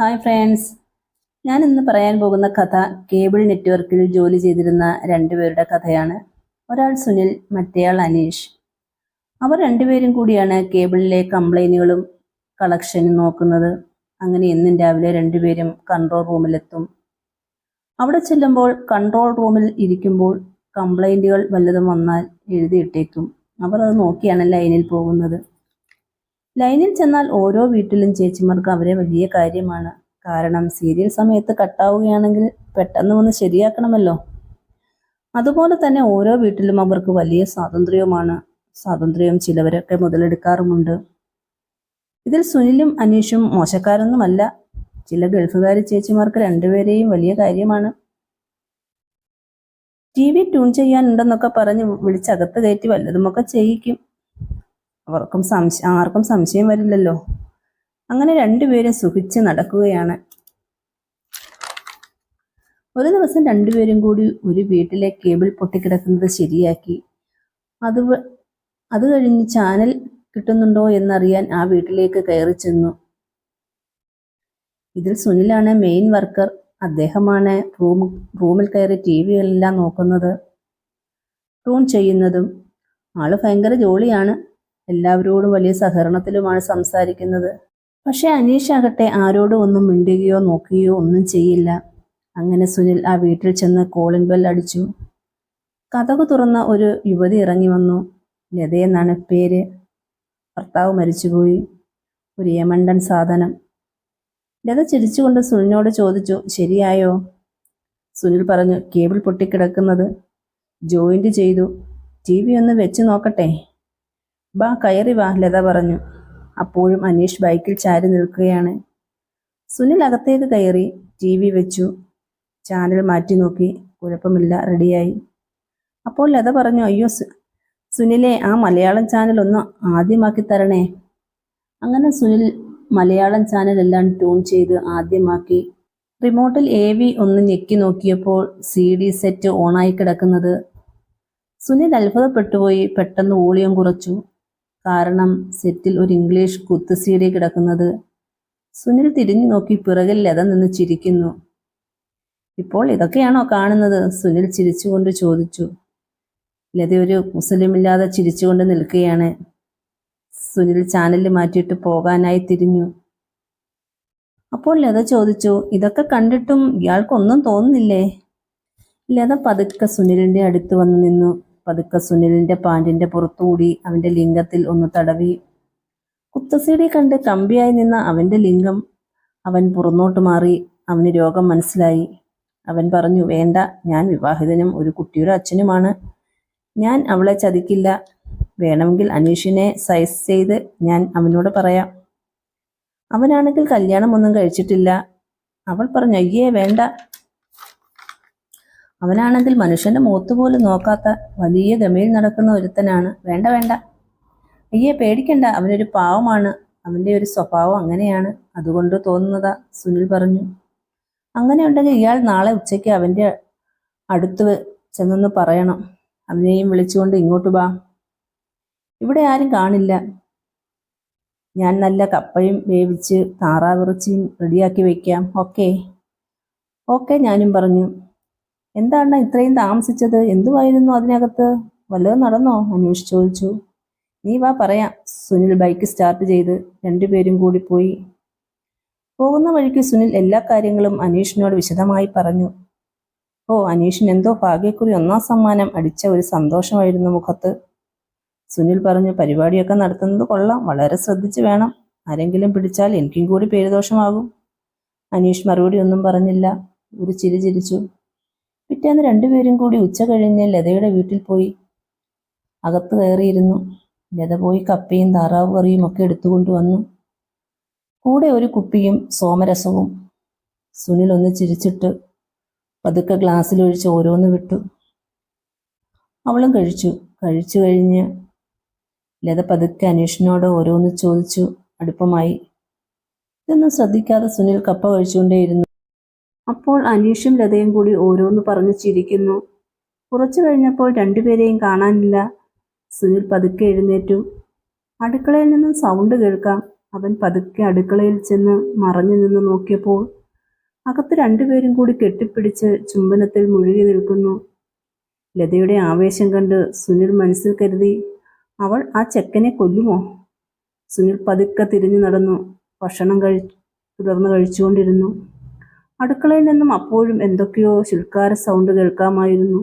Hi friends ഞാൻ ഇന്ന് പറയാൻ പോകുന്ന കഥ കേബിൾ നെറ്റ്വർക്കിൽ ജോലി ചെയ്തിരുന്ന രണ്ടുപേരുടെ കഥയാണ്. ഒരാൾ സുനിൽ മറ്റേയാൾ അനീഷ്. അവർ രണ്ടുപേരും കൂടിയാണ് കേബിളിലെ കംപ്ലൈന്റുകളും കളക്ഷനും നോക്കുന്നത്. അങ്ങനെ എന്നും രാവിലെ രണ്ടുപേരും കൺട്രോൾ റൂമിലെത്തും. അവിടെ ചെല്ലുമ്പോൾ കൺട്രോൾ റൂമിൽ ഇരിക്കുമ്പോൾ കംപ്ലൈന്റുകൾ വല്ലതും വന്നാൽ എഴുതിയിട്ടേക്കും അവർ അത് നോക്കിയാണ് ലൈനിൽ പോകുന്നത്. ലൈനിൽ ചെന്നാൽ ഓരോ വീട്ടിലും ചേച്ചിമാർക്ക് അവരെ വലിയ കാര്യമാണ്. കാരണം സീരിയൽ സമയത്ത് കട്ടാവുകയാണെങ്കിൽ പെട്ടെന്ന് വന്ന് ശരിയാക്കണമല്ലോ. അതുപോലെ തന്നെ ഓരോ വീട്ടിലും അവർക്ക് വലിയ സ്വാതന്ത്ര്യവുമാണ്. സ്വാതന്ത്ര്യം ചിലവരൊക്കെ മുതലെടുക്കാറുമുണ്ട്. ഇതിൽ സുനിലും അനീഷും മോശക്കാരൊന്നുമല്ല. ചില ഗൾഫുകാരി ചേച്ചിമാർക്ക് രണ്ടുപേരെയും വലിയ കാര്യമാണ്. ടി വി ട്യൂൺ ചെയ്യാനുണ്ടെന്നൊക്കെ പറഞ്ഞ് വിളിച്ചകത്ത് കയറ്റി വല്ലതുമൊക്കെ ചെയ്യിക്കും. അവർക്കും സംശയം ആർക്കും സംശയം വരില്ലല്ലോ. അങ്ങനെ രണ്ടുപേരും സുഖിച്ച് നടക്കുകയാണ്. ഒരു ദിവസം രണ്ടുപേരും കൂടി ഒരു വീട്ടിലെ കേബിൾ പൊട്ടിക്കിടക്കുന്നത് ശരിയാക്കി. അത് അത് കഴിഞ്ഞ് ചാനൽ കിട്ടുന്നുണ്ടോ എന്നറിയാൻ ആ വീട്ടിലേക്ക് കയറി ചെന്നു. ഇതിൽ സുനിലാണ് മെയിൻ വർക്കർ. അദ്ദേഹമാണ് റൂം റൂമിൽ കയറി ടി വി എല്ലാം നോക്കുന്നത്. ട്യൂൺ ചെയ്യുന്നതും ആൾ ഭയങ്കര ജോളിയാണ്. എല്ലാവരോടും വലിയ സഹകരണത്തിലുമാണ് സംസാരിക്കുന്നത്. പക്ഷേ അനീഷ് ആകട്ടെ ആരോടും ഒന്നും മിണ്ടുകയോ നോക്കുകയോ ഒന്നും ചെയ്യില്ല. അങ്ങനെ സുനിൽ ആ വീട്ടിൽ ചെന്ന് കോളിംഗ് ബെൽ അടിച്ചു. കഥകു തുറന്ന ഒരു യുവതി ഇറങ്ങി വന്നു. ലതയെന്നാണ് പേര്. ഭർത്താവ് മരിച്ചുപോയി. ഒരു യമണ്ടൻ സാധനം. ലത ചിരിച്ചുകൊണ്ട് സുനിലിനോട് ചോദിച്ചു ശരിയായോ? സുനിൽ പറഞ്ഞു കേബിൾ പൊട്ടിക്കിടക്കുന്നത്. ജോയിന്റ് ചെയ്തു. ടി വി ഒന്ന് വെച്ച് നോക്കട്ടെ. ബാ കയറി വാ ലത പറഞ്ഞു. അപ്പോഴും അനീഷ് ബൈക്കിൽ ചാരി നിൽക്കുകയാണ്. സുനിൽ അകത്തേക്ക് കയറി ടി വി വെച്ചു. ചാനൽ മാറ്റി നോക്കി. കുഴപ്പമില്ല റെഡിയായി. അപ്പോൾ ലത പറഞ്ഞു അയ്യോ സുനിലെ ആ മലയാളം ചാനൽ ഒന്ന് ആദ്യമാക്കി തരണേ. അങ്ങനെ സുനിൽ മലയാളം ചാനൽ എല്ലാം ട്യൂൺ ചെയ്ത് ആദ്യമാക്കി. റിമോട്ടിൽ എ വി ഒന്ന് ഞെക്കി നോക്കിയപ്പോൾ സി ഡി സെറ്റ് ഓണായി കിടക്കുന്നത്. സുനിൽ അത്ഭുതപ്പെട്ടുപോയി പെട്ടെന്ന് വോളിയം കുറച്ചു. കാരണം സെറ്റിൽ ഒരു ഇംഗ്ലീഷ് കുത്ത് സി കിടക്കുന്നത്. സുനിൽ തിരിഞ്ഞു നോക്കി പിറകിൽ ലത നിന്ന് ചിരിക്കുന്നു. ഇപ്പോൾ ഇതൊക്കെയാണോ കാണുന്നത്? സുനിൽ ചിരിച്ചുകൊണ്ട് ചോദിച്ചു. ലത ഒരു മുസ്ലിമില്ലാതെ ചിരിച്ചുകൊണ്ട് നിൽക്കുകയാണ്. സുനിൽ ചാനൽ മാറ്റിയിട്ട് പോകാനായി തിരിഞ്ഞു. അപ്പോൾ ലത ചോദിച്ചു ഇതൊക്കെ കണ്ടിട്ടും ഇയാൾക്കൊന്നും തോന്നുന്നില്ലേ? ലത പതുക്കെ സുനിലിന്റെ അടുത്ത് വന്ന് നിന്നു. പതുക്കെ സുനിലിന്റെ പാൻറിന്റെ പുറത്തുകൂടി അവന്റെ ലിംഗത്തിൽ ഒന്ന് തടവി. കുത്തസീടി കണ്ട് കമ്പിയായി നിന്ന അവന്റെ ലിംഗം അവൻ പുറന്നോട്ട് മാറി. അവന് രോഗം മനസ്സിലായി. അവൻ പറഞ്ഞു വേണ്ട ഞാൻ വിവാഹിതനും ഒരു കുട്ടിയുടെ അച്ഛനുമാണ്. ഞാൻ അവളെ ചതിക്കില്ല. വേണമെങ്കിൽ അനീഷിനെ സൈസ് ചെയ്ത് ഞാൻ അവനോട് പറയാം. അവനാണെങ്കിൽ കല്യാണം ഒന്നും കഴിച്ചിട്ടില്ല. അവൾ പറഞ്ഞു അയ്യേ വേണ്ട. അവനാണെങ്കിൽ മനുഷ്യന്റെ മുഖത്ത് പോലും നോക്കാത്ത വലിയ ഗമയിൽ നടക്കുന്ന ഒരുത്തനാണ്. വേണ്ട വേണ്ട. അയ്യേ പേടിക്കണ്ട. അവനൊരു പാവമാണ്. അവന്റെ ഒരു സ്വഭാവം അങ്ങനെയാണ്. അതുകൊണ്ട് തോന്നുന്നതാ സുനിൽ പറഞ്ഞു. അങ്ങനെ ഉണ്ടെങ്കിൽ ഇയാൾ നാളെ ഉച്ചയ്ക്ക് അവന്റെ അടുത്ത് ചെന്നെന്ന് ചെന്നൊന്ന് പറയണം. അവനെയും വിളിച്ചുകൊണ്ട് ഇങ്ങോട്ട് വാ. ഇവിടെ ആരും കാണില്ല. ഞാൻ നല്ല കപ്പയും വേവിച്ച് താറാവിറച്ചിയും റെഡിയാക്കി വെക്കാം. ഓക്കെ. ഓക്കെ ഞാനും പറഞ്ഞു. എന്താണ് ഇത്രയും താമസിച്ചത്? എന്തുവായിരുന്നു അതിനകത്ത്? വല്ലതും നടന്നോ? അന്വേഷി ചോദിച്ചു. നീ വാ പറയാം. സുനിൽ ബൈക്ക് സ്റ്റാർട്ട് ചെയ്ത് രണ്ടുപേരും കൂടി പോയി. പോകുന്ന വഴിക്ക് സുനിൽ എല്ലാ കാര്യങ്ങളും അനീഷിനോട് വിശദമായി പറഞ്ഞു. ഓ അനീഷിന് എന്തോ ഭാഗ്യക്കുറി ഒന്നാം സമ്മാനം അടിച്ച ഒരു സന്തോഷമായിരുന്നു മുഖത്ത്. സുനിൽ പറഞ്ഞു പരിപാടിയൊക്കെ നടത്തുന്നത് കൊള്ളാം. വളരെ ശ്രദ്ധിച്ചു വേണം. ആരെങ്കിലും പിടിച്ചാൽ എനിക്കും കൂടി പേരുദോഷമാകും. അനീഷ് മറുപടി ഒന്നും പറഞ്ഞില്ല. ഒരു ചിരി ചിരിച്ചു. പിറ്റേന്ന് രണ്ടുപേരും കൂടി ഉച്ച കഴിഞ്ഞ് ലതയുടെ വീട്ടിൽ പോയി. അകത്ത് കയറിയിരുന്നു. ലത പോയി കപ്പയും താറാവ് കറിയും ഒക്കെ എടുത്തുകൊണ്ട് വന്നു. കൂടെ ഒരു കുപ്പിയും സോമരസവും സുനിൽ ഒന്ന് ചിരിച്ചിട്ട് പതുക്കെ ഗ്ലാസ്സിലൊഴിച്ച് ഓരോന്ന് വിട്ടു. അവളും കഴിച്ചു. കഴിച്ചു കഴിഞ്ഞ് ലത പതുക്കെ അനീഷിനോട് ഓരോന്ന് ചോദിച്ചു. അടുപ്പമായി. ഇതൊന്നും ശ്രദ്ധിക്കാതെ സുനിൽ കപ്പ കഴിച്ചുകൊണ്ടേയിരുന്നു. അപ്പോൾ അനീഷും ലതയും കൂടി ഓരോന്ന് പറഞ്ഞു ചിരിക്കുന്നു. കുറച്ചു കഴിഞ്ഞപ്പോൾ രണ്ടുപേരെയും കാണാനില്ല. സുനിൽ പതുക്കെ എഴുന്നേറ്റു. അടുക്കളയിൽ നിന്നും സൗണ്ട് കേൾക്കാം. അവൻ പതുക്കെ അടുക്കളയിൽ ചെന്ന് മറഞ്ഞു നിന്ന് നോക്കിയപ്പോൾ അകത്ത് രണ്ടുപേരും കൂടി കെട്ടിപ്പിടിച്ച് ചുംബനത്തിൽ മുഴുകി നിൽക്കുന്നു. ലതയുടെ ആവേശം കണ്ട് സുനിൽ മനസ്സിൽ കരുതി അവൾ ആ ചെക്കനെ കൊല്ലുമോ? സുനിൽ പതുക്കെ തിരിഞ്ഞു നടന്നു. ഭക്ഷണം കഴി തുടർന്ന് കഴിച്ചുകൊണ്ടിരുന്നു. അടുക്കളയിൽ നിന്നും അപ്പോഴും എന്തൊക്കെയോ ശുൽക്കാര സൗണ്ട് കേൾക്കാമായിരുന്നു.